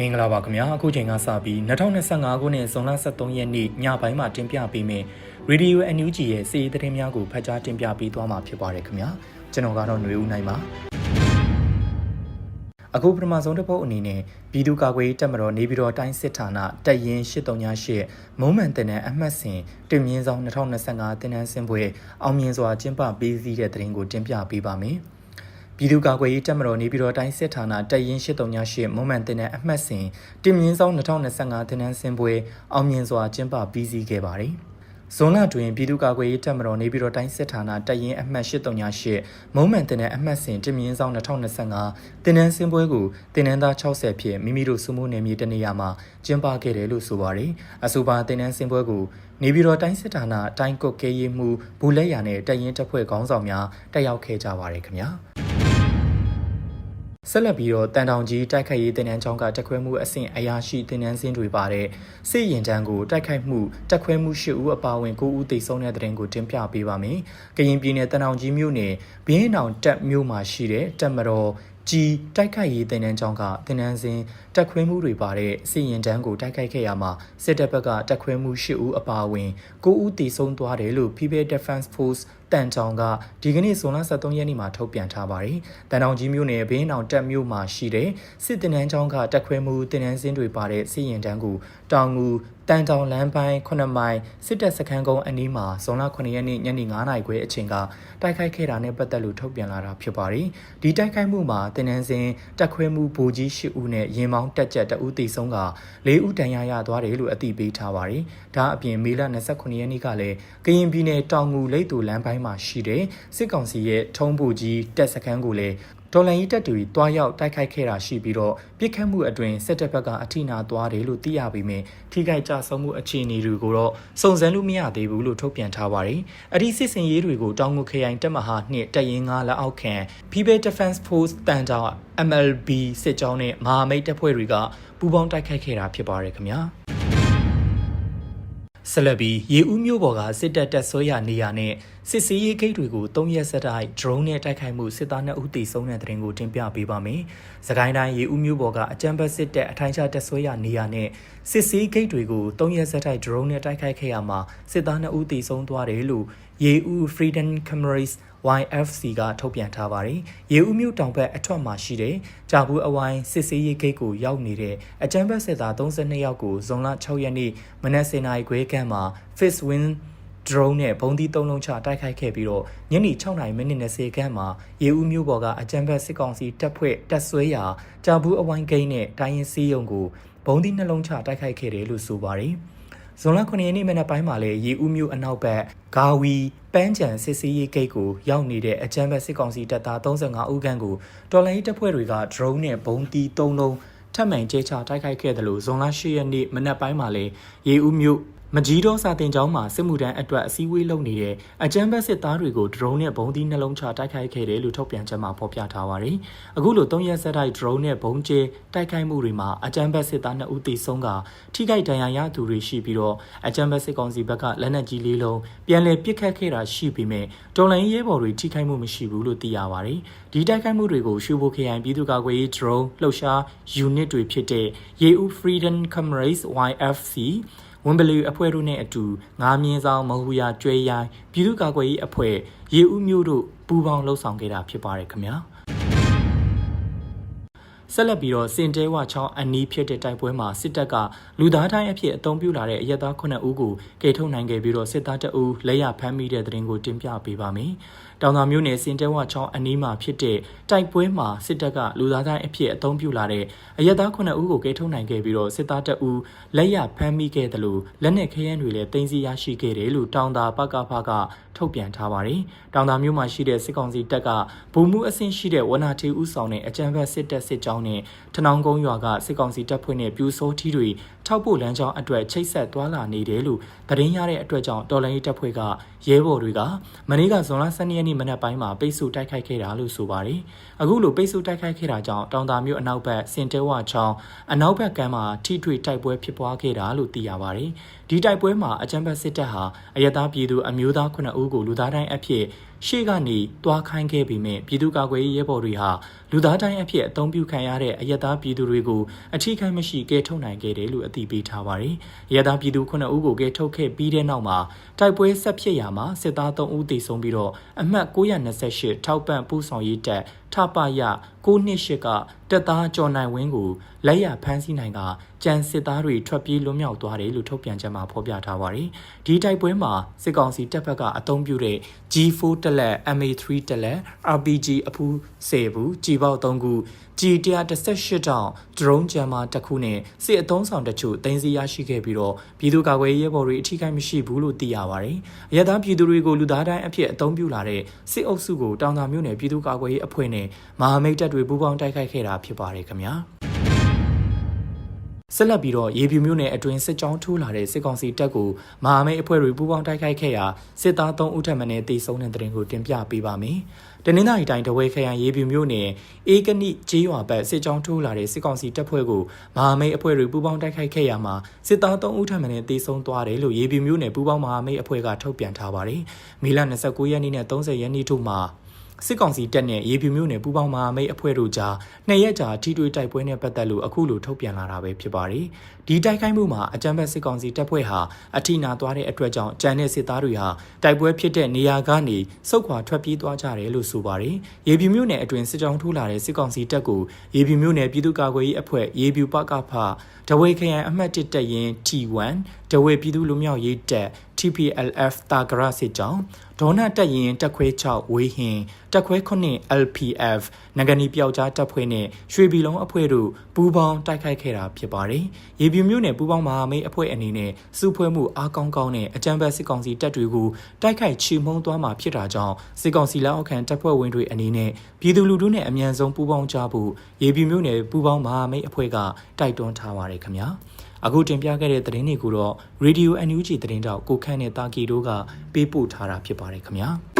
မင်္ဂလာပါခင်ဗျာအခုချိန်ကစပြီး2025ခုနှစ်ဇွန်လ23ရက်နေ့ညပိုင်းမှာတင်ပြပေးမယ့် Radio NUG ရဲ့စီးရီးသတင်းများကိုဖတ်ကြားတင်ပြပေးသွားမှာဖြစ်ပါတယ်ခင်ဗျာကျွန်တော်ကတော့ຫນွေဦးနိုင်ပါအခုပထမဆုံးတစ်ပုတ်အနေနဲ့ပြည်သူ့ကာကွယ်ရေးတပ်မတော်နေပြည်တော်တိုင်းစစ်ဌာနတပ်ရင်း838မုံမှန်တင်တဲ့အမှတ်စဉ်တင်မြင့်ဆောင်2025တင်နန်းစင်ပွဲအောင်မြင်စွာကျင်းပပေးစီးတဲ့သတင်းကိုတင်ပြပေးပါမယ် ပြည်သူ့ကာကွယ်ရေးတပ်မတော်နေပြည်တော်တိုင်းစစ်ဌာနတပ်ရင်း838မွန်မန်တင်တဲ့အမှတ်စဉ်တင်မြင့်ဆောင်2025တင်နန်းစင်ပွဲအောင်မြင်စွာကျင်းပပြီးစီးခဲ့ပါတယ်။ဇွန်လတွင်ပြည်သူ့ကာကွယ်ရေးတပ်မတော်နေပြည်တော်တိုင်းစစ်ဌာနတပ်ရင်းအမှတ်838မုံမှန်တင်တဲ့အမှတ်စဉ်တင်မြင့်ဆောင်2025တင်နန်းစင်ပွဲကိုတင်နန်းသား60ဖြင့်မိမိတို့စုမှုနယ်မြေတနေရာမှာကျင်းပခဲ့တယ်လို့ဆိုပါတယ်။အဆိုပါတင်နန်းစင်ပွဲကိုနေပြည်တော်တိုင်းစစ်ဌာနတိုင်းကုတ်ကဲရေးမှုဘူလက်ရနဲ့တပ်ရင်းတပ်ဖွဲ့ခေါင်းဆောင်များတက်ရောက်ခဲ့ကြပါတယ်ခင်ဗျာ။ ဆက်လက်ပြီးတော့တန်တောင်ကြီးတိုက်ခိုက်ရေးတင်နန်းချောင်းကတက်ခွဲမှုအဆင့်အရာရှိတင်နန်းစင်းတွေပါတဲ့စစ်ရင်တန်းကိုတိုက်ခိုက်မှုတက်ခွဲမှု၈ဦးအပါအဝင်၉ဦးသေဆုံးတဲ့တဲ့ရင်ကိုတင်ပြပေးပါမယ်။ကရင်ပြည်နယ်တန်တောင်ကြီးမြို့နယ်ဘင်းတောင်တက်မြို့မှာရှိတဲ့တက်မတော် ကြီးတိုက်ခိုက်ရေးတင်နန်းချောင်းကတင်နန်းစင်းတက်ခွဲမှုတွေပါတဲ့စစ်ရင်တန်းကိုတိုက်ခိုက်ခဲ့ရမှာစစ်တပ်ဘက်ကတက်ခွဲမှု၈ဦးအပါအဝင်၉ဦးသေဆုံးသွားတယ်လို့ People Defense Force တန်ချောင်းကဒီကနေ့ဇွန်လ23ရက်နေ့မှာထုတ်ပြန်ထားပါတယ်။တန်တောင်ကြီးမြို့နယ်ဘင်းအောင်တက်မြို့မှာရှိတဲ့စစ်တင်နန်းချောင်းကတက်ခွဲမှုတင်နန်းစင်းတွေပါတဲ့စီရင်တန်းကိုတောင်ငူတန်တောင်လမ်းပိုင်း9မိုင်စစ်တပ်စခန်းကုန်းအနီးမှာဇွန်လ9ရက်နေ့ညနေ9:00နာရီခွဲအချိန်ကတိုက်ခိုက်ခဲ့တာနဲ့ပတ်သက်လို့ထုတ်ပြန်လာတာဖြစ်ပါတယ်။ဒီတိုက်ခိုက်မှုမှာတင်နန်းစင်းတက်ခွဲမှုဗိုလ်ကြီး10ဦးနဲ့ရင်မောင်းတက်ကြက်တဦးသေဆုံးက၄ဦးဒဏ်ရာရသွားတယ်လို့အသိပေးထားပါတယ်။ဒါအပြင်မေလ29ရက်နေ့ကလည်းကရင်ပြည်နယ်တောင်ငူလိတ်တူလမ်းပိုင်းမှာရှိတဲ့စစ်ကောင်စီရဲ့ထုံးဘူကြီးတပ်စခန်းကိုလည်း ဒေါ်လန်ကြီးတပ်တွေတွားရောက်တိုက်ခိုက်ခဲ့တာရှိပြီးတော့ပြစ်ခတ်မှုအတွင်စစ်တပ်ဘက်ကအထိနာသွားတယ်လို့သိရပေမဲ့ထိခိုက်ကြဆုံးမှုအခြေအနေတွေကိုတော့စုံစမ်းလို့မရသေးဘူးလို့ထုတ်ပြန်ထားပါတယ်။အဒီစစ်စင်ရေးတွေကိုတောင်ငူခရိုင်တပ်မဟာနှစ်တပ်ရင်း9လက်အောက်ခံ People Defense Force တန်တာ MLB စစ်ကြောင်းနဲ့မဟာမိတ်တပ်ဖွဲ့တွေကပူးပေါင်းတိုက်ခိုက်ခဲ့တာဖြစ်ပါတယ်ခင်ဗျာ။ ဆက်လက်ပြီးရေဦးမျိုးပေါ်ကစစ်တပ်တပ်ဆွဲရနေရနဲ့စစ်စေးရေးဂိတ်တွေကို၃ရက်ဆက်တိုက် drone နဲ့တိုက်ခိုက်မှုစစ်သား2ဦးသေဆုံးတဲ့တဲ့ရင်ကိုတင်ပြပေးပါမယ်။စကိုင်းတိုင်းရေဦးမျိုးပေါ်ကအကြမ်းဖက်စစ်တပ်အထိုင်ချတပ်ဆွဲရနေရနဲ့စစ်စေးဂိတ်တွေကို၃ရက်ဆက်တိုက် drone နဲ့တိုက်ခိုက်ခဲ့ရမှာစစ်သား2ဦးသေဆုံးသွားတယ်လို့ရေဦး Freedom Cameras YFC ကထုတ်ပြန်ထားပါတယ်။ရေဦးမြို့တောင်ဘက်အထွက်မှာရှိတဲ့ကြာဘူးအဝိုင်းစစ်စေးရေးဂိတ်ကိုရောက်နေတဲ့အကြမ်းဖက်စစ်သား32ယောက်ကိုဇွန်လ6ရက်နေ့မနက်7:00နာရီခွဲခန့်မှာ Fist Win drone နဲ့ဘုံသီးသုံးလုံးချတိုက်ခိုက်ခဲ့ပြီးတော့ညနေ6:00နာရီမိနစ်20ခန့်မှာရေဦးမြို့ပေါ်ကအကြမ်းဖက်စစ်ကောင်စီတပ်ဖွဲ့တပ်ဆွဲရာကြာဘူးအဝိုင်းဂိတ်နဲ့တိုင်းရင်စီးရုံကိုဘုံသီးနှလုံးချတိုက်ခိုက်ခဲ့တယ်လို့ဆိုပါတယ်။ ဇွန်လ9ရက်နေ့မနက်ပိုင်းမှာလည်းရေဦးမြို့အနောက်ဘက်ဂါဝီပန်းချံစစ်စေးရေးဂိတ်ကိုရောက်နေတဲ့အကြမ်းဖက်စစ်ကောင်စီတပ်သား35ဦးခန့်ကိုတော်လိုင်းတပ်ဖွဲ့တွေက drone နဲ့ဘုံတီး3လုံးထပ်မံကျဲချတိုက်ခိုက်ခဲ့တယ်လို့ဇွန်လ10ရက်နေ့မနက်ပိုင်းမှာလည်းရေဦးမြို့ မကြီးတော့စာတင်ကျောင်းမှာစစ်မှုထမ်းအတွက်အစည်းအဝေးလုပ်နေတဲ့အကြမ်းဖက်စစ်သားတွေကိုဒရုန်းနဲ့ဘုံသီးနှလုံးချတိုက်ခိုက်ခဲ့တယ်လို့ထုတ်ပြန်ချက်မှာဖော်ပြထားပါတယ်။အခုလို၃ရက်ဆက်တိုက်ဒရုန်းနဲ့ဘုံကျဲတိုက်ခိုက်မှုတွေမှာအကြမ်းဖက်စစ်သား2ဦးသေဆုံးကထိခိုက်ဒဏ်ရာရသူတွေရှိပြီးတော့အကြမ်းဖက်စစ်ကောင်စီဘက်ကလက်နက်ကြီးလေးလုံးပြန်လည်ပစ်ခတ်ခဲ့တာရှိပေမဲ့တော်လိုင်းရဲဘော်တွေထိခိုက်မှုမရှိဘူးလို့သိရပါတယ်။ဒီတိုက်ခိုက်မှုတွေကိုရှုဖို့ KI ပြည်သူ့ကာကွယ်ရေး drone လှုပ်ရှား unit တွေဖြစ်တဲ့ရေဦး Freedom Comrades YFC ဝန်ပလီအဖွဲ့တို့နဲ့အတူငါးမြင်းဆောင်မဟူယာကျွဲရိုင်းပြည်သူ့ကာကွယ်ရေးအဖွဲ့ရေဦးမျိုးတို့ပူးပေါင်းလှုပ်ဆောင်ခဲ့တာဖြစ်ပါတယ်ခင်ဗျာဆက်လက်ပြီးတော့စင်တဲဝချောင်းအနီးဖြစ်တဲ့တိုက်ပွဲမှာစစ်တပ်ကလူသားတိုင်းအဖြစ်အုံပြုလာတဲ့အရက်သား9ဦးကိုကယ်ထုတ်နိုင်ခဲ့ပြီးတော့စစ်သားတအူလက်ရဖမ်းမိတဲ့တဲ့ရင်ကိုတင်ပြပေးပါမယ်။တောင်သာမျိုးနယ်စင်တဲဝချောင်းအနီးမှာဖြစ်တဲ့တိုက်ပွဲမှာစစ်တပ်ကလူသားတိုင်းအဖြစ်အုံပြုလာတဲ့အရက်သား9ဦးကိုကယ်ထုတ်နိုင်ခဲ့ပြီးတော့စစ်သားတအူလက်ရဖမ်းမိခဲ့တယ်လို့လက်နက်ခဲယမ်းတွေလည်းတင်စီရရှိခဲ့တယ်လို့တောင်သာပကဖကထုတ်ပြန်ထားပါတယ်။တောင်သာမျိုးမှာရှိတဲ့စစ်ကောင်စီတပ်ကဗိုလ်မှူးအဆင့်ရှိတဲ့ဝနာတီဦးဆောင်တဲ့အကြမ်းဖက်စစ်တပ်စစ်ကြောင်းနဲ့ထနောင်းကုန်းရွာကစစ်ကောင်စီတပ်ဖွဲ့နဲ့ပြူစောထီးတွေထောက်ပို့လမ်းကြောင်းအတွက်ချိတ်ဆက်သွားလာနေတယ်လို့သတင်းရတဲ့အတွက်ကြောင့်တော်လိုင်းရေးတပ်ဖွဲ့ကရဲဘော်တွေကမနေ့ကဇွန်လ12ရက်နေ့မနက်ပိုင်းမှာပိတ်ဆို့တိုက်ခိုက်ခဲ့တာလို့ဆိုပါတယ်။အခုလိုပိတ်ဆို့တိုက်ခိုက်ခဲ့တာကြောင့်တောင်တာမြို့အနောက်ဘက်စင်တဲဝချောင်းအနောက်ဘက်ကမ်းမှာထိတွေ့တိုက်ပွဲဖြစ်ပွားခဲ့တာလို့သိရပါတယ်။ဒီတိုက်ပွဲမှာအကြမ်းဖက်စစ်တပ်ဟာအယက်သားပြည်သူအမျိုးသား9ဦးကိုလူသားတိုင်းအဖြစ်ရှေ့ကနေတွားခိုင်းခဲ့ပြီးမြင်ပြည်သူ့ကာကွယ်ရေးရဲဘော်တွေဟာလူသားတိုင်းအဖြစ်အုံပြုခံရတဲ့အယက်သားပြည်သူတွေကိုအထီးခိုင်းမရှိကဲထုတ်နိုင်ခဲ့တယ်လို့အသိပေးထားပါတယ်။အယက်သားပြည်သူ9ဦးကိုကဲထုတ်ခဲ့ပြီးတဲ့နောက်မှာတိုက်ပွဲဆက်ဖြစ်ရာမှာစစ်သား3ဦးသေဆုံးပြီးတော့အမှတ်928ထောက်ပံ့ပူးဆောင်ရေးတပ်ထပရ928ကတပ်သားကျော်နိုင်ဝင်းကိုလက်ရဖမ်းဆီးနိုင်က ကြံစစ်သားတွေထွက်ပြေးလွတ်မြောက်သွားတယ်လို့ထုတ်ပြန်ချက်မှာဖော်ပြထားပါတယ်။ဒီတိုက်ပွဲမှာစစ်ကောင်စီတပ်ဖက်ကအုံပြုတဲ့ G4 တက်လက် MA3 တက်လက် RPG အဖူး10ဘူးကြီးပေါက်3ခု G118 တောင် drone jammer တစ်ခုနဲ့စစ်အုံဆောင်တချို့တင်စီရရှိခဲ့ပြီးတော့ပြည်သူ့ကာကွယ်ရေးဘော်တွေအထူးကိမရှိဘူးလို့သိရပါတယ်။အရသာပြည်သူတွေကိုလူသားတိုင်းအဖြစ်အုံပြုလာတဲ့စစ်အုပ်စုကိုတောင်သာမြို့နယ်ပြည်သူ့ကာကွယ်ရေးအဖွဲ့နဲ့မဟာမိတ်တပ်တွေပူးပေါင်းတိုက်ခိုက်ခဲ့တာဖြစ်ပါတယ်ခင်ဗျာ။ ဆက်လက်ပြီးတော့ရေပြူမျိုးနယ်အတွင်းစစ်ကြောင်းထိုးလာတဲ့စစ်ကောင်စီတပ်ကိုမဟာမိတ်အဖွဲ့တွေပူးပေါင်းတိုက်ခိုက်ခဲ့ရာစစ်သား3ဦးထပ်မံနဲ့တေဆုံးတဲ့တဲ့ရင်ကိုတင်ပြပေးပါမယ်။တနင်္သာရီတိုင်းတဝဲခရိုင်ရေပြူမျိုးနယ်အေကနိကျေးရွာဘက်စစ်ကြောင်းထိုးလာတဲ့စစ်ကောင်စီတပ်ဖွဲ့ကိုမဟာမိတ်အဖွဲ့တွေပူးပေါင်းတိုက်ခိုက်ခဲ့ရာမှာစစ်သား3ဦးထပ်မံနဲ့တေဆုံးသွားတယ်လို့ရေပြူမျိုးနယ်ပူးပေါင်းမဟာမိတ်အဖွဲ့ကထုတ်ပြန်ထားပါတယ်။မီလ29ရက်နေ့နဲ့30ရက်နေ့တို့မှာ စစ်ကောင်စီတပ်နဲ့ရေပြူမျိုးနယ်ပူးပေါင်းမဟာမိတ်အဖွဲ့တို့ကြားနှစ်ရက်ကြာထိတွေ့တိုက်ပွဲနဲ့ပတ်သက်လို့အခုလိုထုတ်ပြန်လာတာပဲဖြစ်ပါတယ်။ဒီတိုက်ခိုက်မှုမှာအကြမ်းဖက်စစ်ကောင်စီတပ်ဖွဲ့ဟာအထိနာသွားတဲ့အတွက်ကြောင့်ကြံတဲ့စစ်သားတွေဟာတိုက်ပွဲဖြစ်တဲ့နေရာကနေစုခွာထွက်ပြေးသွားကြတယ်လို့ဆိုပါတယ်။ရေပြူမျိုးနယ်အတွင်းစစ်ကြောင်းထိုးလာတဲ့စစ်ကောင်စီတပ်ကိုရေပြူမျိုးနယ်ပြည်သူ့ကာကွယ်ရေးအဖွဲ့ရေပြူပကဖဒဝေခရိုင်အမှတ်1တပ်ရင်း T1 ဒဝေပြည်သူ့လူမျိုးရေးတပ် TPLF တာဂရစစ်ကြောင်းဒေါနာတက်ရင်တက်ခွဲ6ဝေဟင်တက်ခွဲ9 LPF နဂနီပျောက်ကြားတပ်ဖွဲ့နဲ့ရွှေပြည်လုံးအဖွဲ့တို့ပူးပေါင်းတိုက်ခိုက်ခဲ့တာဖြစ်ပါတယ်။ရေပြူမျိုးနယ်ပူးပေါင်းမဟာမိတ်အဖွဲ့အနေနဲ့စုဖွဲ့မှုအားကောင်းကောင်းနဲ့အကြံဘက်စစ်ကောင်စီတပ်တွေကိုတိုက်ခိုက်ချီမှုန်းသွားမှာဖြစ်တာကြောင့်စစ်ကောင်စီလက်အောက်ခံတပ်ဖွဲ့ဝင်တွေအနေနဲ့ပြည်သူလူထုနဲ့အမြန်ဆုံးပူးပေါင်းကြဖို့ရေပြူမျိုးနယ်ပူးပေါင်းမဟာမိတ်အဖွဲ့ကတိုက်တွန်းထားပါတယ်ခင်ဗျာ။ အခုတင်ပြခဲ့တဲ့သတင်းတွေကိုတော့ Radio NUG သတင်းတောက်ကိုခန့်နဲ့တာကီတို့ကပေးပို့ထားတာဖြစ်ပါတယ်ခင်ဗျာ။